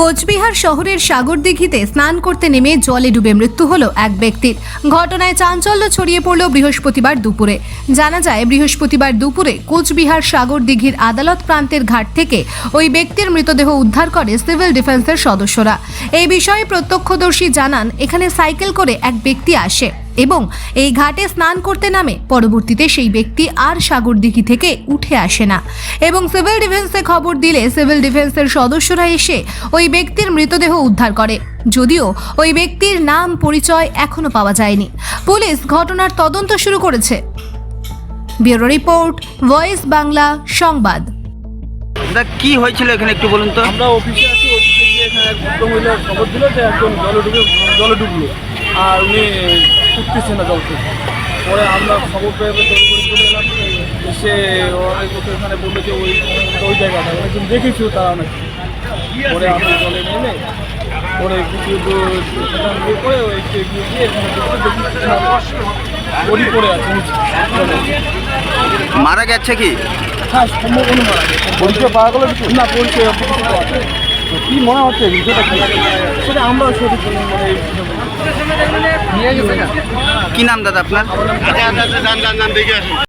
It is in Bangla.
কোচবিহার শহরের সাগরদিঘিতে স্নান করতে নেমে জলে ডুবে মৃত্যু হলো এক ব্যক্তির। ঘটনায় চাঞ্চল্য ছড়িয়ে পড়ল বৃহস্পতিবার দুপুরে। জানা যায়, বৃহস্পতিবার দুপুরে কোচবিহার সাগরদিঘির আদালত প্রান্তের ঘাট থেকে ওই ব্যক্তির মৃতদেহ উদ্ধার করে সিভিল ডিফেন্সের সদস্যরা। এই বিষয়ে প্রত্যক্ষদর্শী জানান, এখানে সাইকেল করে এক ব্যক্তি আসে। এবং এই ঘাটে স্নান করতে নামে। পরবর্তীতে সেই ব্যক্তি আর সাগরদিঘি থেকে উঠে আসে না। এবং সিভিল ডিফেন্সে খবর দিলে সিভিল ডিফেন্সের সদস্যরা এসে ওই ব্যক্তির মৃতদেহ উদ্ধার করে। যদিও ওই ব্যক্তির নাম পরিচয় এখনও পাওয়া যায়নি। পুলিশ ঘটনার তদন্ত শুরু করেছে। ব্যুরো রিপোর্ট ভয়েস বাংলা সংবাদ। কি হয়েছিল এখানে একটু বলুন তো? আমরা অফিসে আছি অফিসে গিয়ে এখানে এক ভদ্র মহিলা খবর দিল যে একজন জলে ডুবে জলে ডুবলো। আর উনি উঠতেছে না জল থেকে পরে আমরা খবর পেয়ে পেয়ে তৈরি করে চলে এলাম এসে অনেক লোক এখানে বলল যে ওই ওই জায়গাটা অনেকজন দেখেছি তারা অনেক পরে আমরা জলে নেমে পরে কিছু পরে ওই গিয়ে গিয়ে এখানে দেখি পড়ে আছে মারা গেছে কি? হ্যাঁ মারা গেছে। পরিচয় পাওয়া গেল না পরিচয় কি মনে হচ্ছে বিষয়টা কি? সেটা আমরা সঠিক মানে এই বিষয়ে বলতে পারছি না। কি নাম দাদা আপনার?